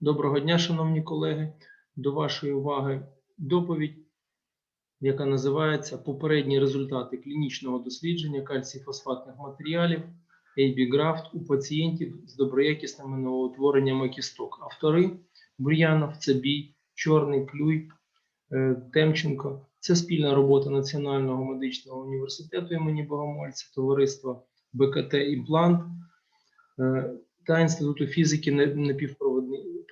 Доброго дня, шановні колеги. До вашої уваги доповідь, яка називається Попередні результати клінічного дослідження кальцій-фосфатних матеріалів AB Graft у пацієнтів з доброякісними новоутвореннями кісток. Автори Бур'янов, Цабій, Чорний, Клюй, е, Темченко. Це спільна робота Національного медичного університету імені Богомольця, товариства БКТ Імплант е, та Інституту фізики не-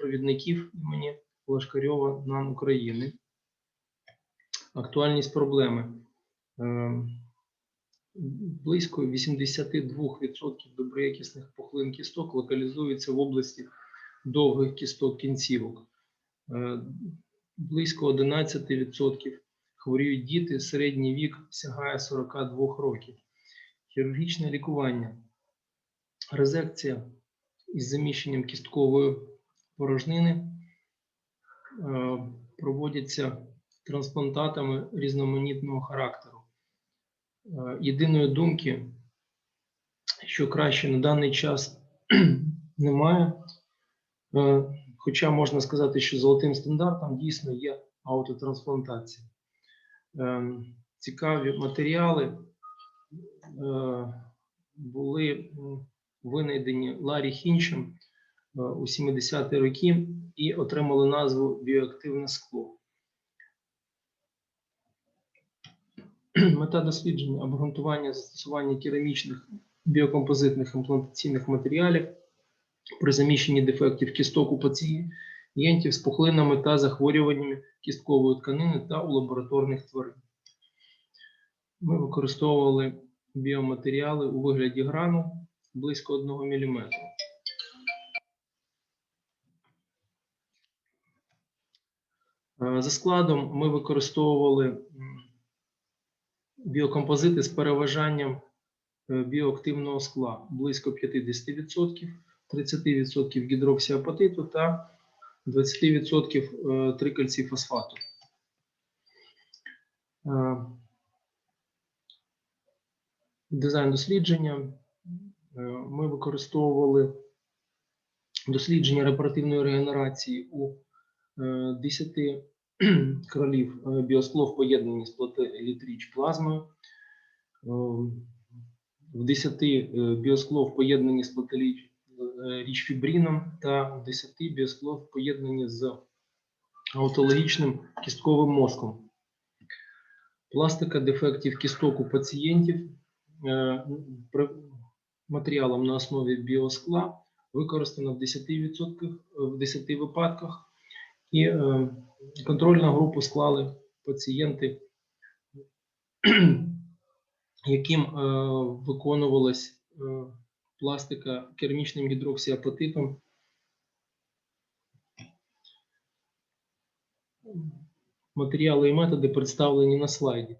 напівпровідників імені Лашкарьова НАН України. Актуальність проблеми. Е, Близько 82% доброякісних пухлин кісток локалізуються в області довгих кісток кінцівок. Е, Близько 11% хворіють діти, середній вік сягає 42 років. Хірургічне лікування. Резекція із заміщенням кісткової порожнини е, проводяться трансплантатами різноманітного характеру. Е, Єдиної думки, що краще на даний час немає. Е, Хоча можна сказати, що золотим стандартом дійсно є аутотрансплантація. Цікаві матеріали були винайдені Ларі Хінчем у 70-ті роки і отримали назву біоактивне скло. Мета дослідження обґрунтування застосування керамічних біокомпозитних імплантаційних матеріалів при заміщенні дефектів кісток у пацієнтів з пухлинами та захворюваннями кісткової тканини та у лабораторних тварин. Ми використовували біоматеріали у вигляді грану близько 1 мм. За складом ми використовували біокомпозити з переважанням е, біоактивного скла близько 50%, 30% гідроксіапатиту та 20% е, трикальцифосфату. Е, Дизайн дослідження. Е, Ми використовували дослідження репаративної регенерації у е, 10 кролів е, біоскло в поєднанні з плателітріч плазмою. Е, В 10 е, біоскло в поєднанні з плателіч фібріном та в 10 біоскло в поєднанні з аутологічним кістковим мозком. Пластика дефектів кісток у пацієнтів е, матеріалом на основі біоскла використано в 10%, в 10 випадках, і е, контрольну групу склали пацієнти, яким е, виконувалась е, пластика керамічним гідроксіапатитом. Матеріали і методи представлені на слайді.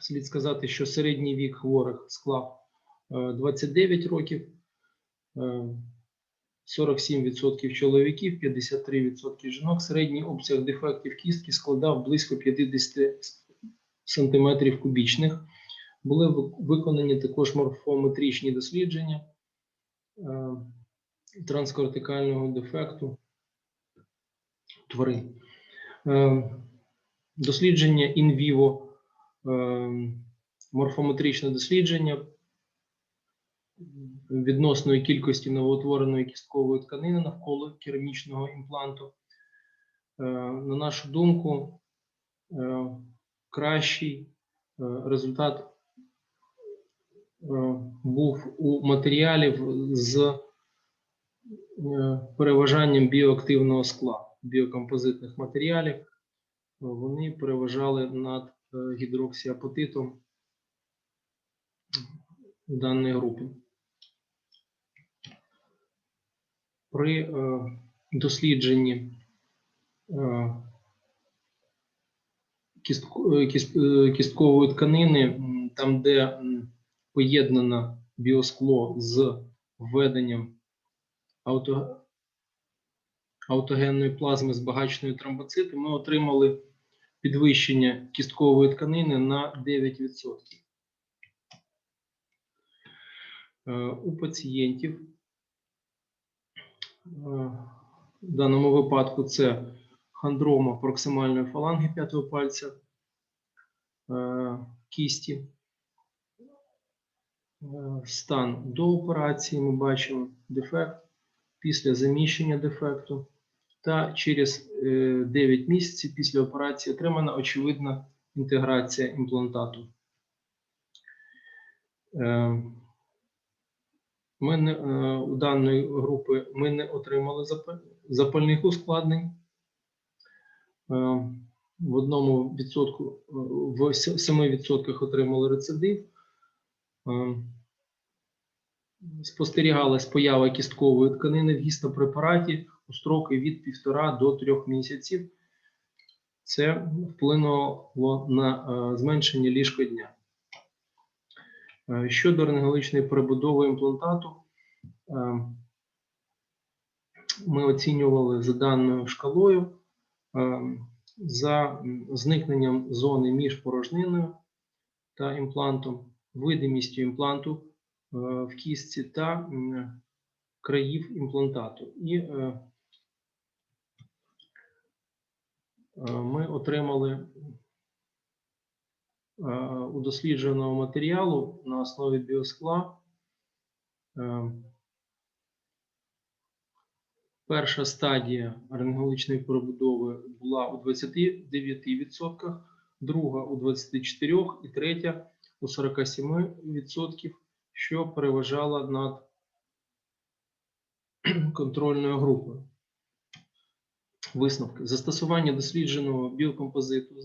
Слід сказати, що середній вік хворих склав е, 29 років, 47% чоловіків, 53% жінок. Середній обсяг дефектів кістки складав близько 50 см кубічних. Були виконані також морфометричні дослідження е, транскортикального дефекту тварин. Е, Дослідження інвіво, морфометричне дослідження відносної кількості новоутвореної кісткової тканини навколо керамічного імпланту. Е, На нашу думку, е, кращий е, результат був у матеріалів з переважанням біоактивного скла, біокомпозитних матеріалів. Вони переважали над гідроксіапатитом даної групи. При е, дослідженні е, е, кіст- кісткової тканини, там, де поєднано біоскло з введенням ауто, аутогенної плазми збагаченої тромбоцити, ми отримали підвищення кісткової тканини на 9%. Е, У пацієнтів В даному випадку це хондрома проксимальної фаланги п'ятого пальця е, кісті. Е, Стан до операції ми бачимо дефект після заміщення дефекту та через е, 9 місяців після операції отримана очевидна інтеграція імплантату. Е, Ми не, е, у даної групи ми не отримали запальних ускладнень. Е, В одному відсотку, е, в 7% отримали рецидив. Е, Спостерігалась поява кісткової тканини в гістопрепараті у строки від 1,5 до 3 місяців. Це вплинуло на е, зменшення ліжка дня. Е, Щодо рентгенологічної перебудови імплантату, е, ми оцінювали за даною шкалою е, за зникненням зони між порожниною та імплантом, видимістю імпланту в кістці та країв імплантату. І ми отримали у дослідженого матеріалу на основі біоскла. е, Перша стадія рентгенологічної перебудови була у 29%, друга у 24% і третя у 47%, що переважала над контрольною групою. Висновки. Застосування дослідженого біокомпозиту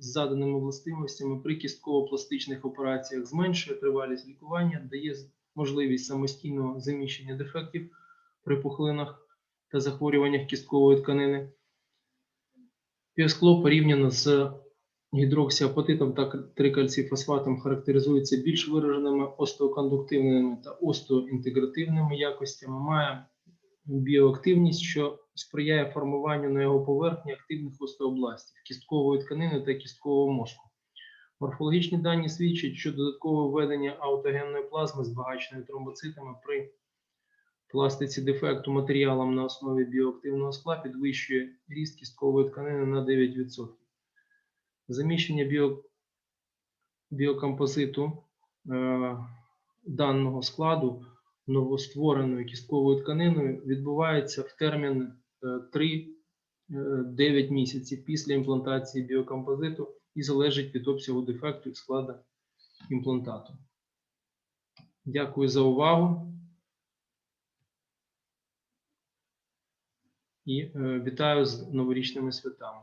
з заданими властивостями при кістково-пластичних операціях зменшує тривалість лікування, дає можливість самостійного заміщення дефектів при пухлинах та захворюваннях кісткової тканини. Піоскло порівняно з гідроксіапатитом та трикальцифосфатом характеризується більш вираженими остеокондуктивними та остеоінтегративними якостями, має біоактивність, що сприяє формуванню на його поверхні активних остеобластів, кісткової тканини та кісткового мозку. Морфологічні дані свідчать, що додаткове введення аутогенної плазми, збагаченої тромбоцитами при пластиці дефекту матеріалом на основі біоактивного скла підвищує ріст кісткової тканини на 9%. Заміщення біо, біокомпозиту е, даного складу новоствореною кістковою тканиною відбувається в термін 3-9 місяців після імплантації біокомпозиту і залежить від обсягу дефекту і складу імплантату. Дякую за увагу. І е, вітаю з новорічними святами.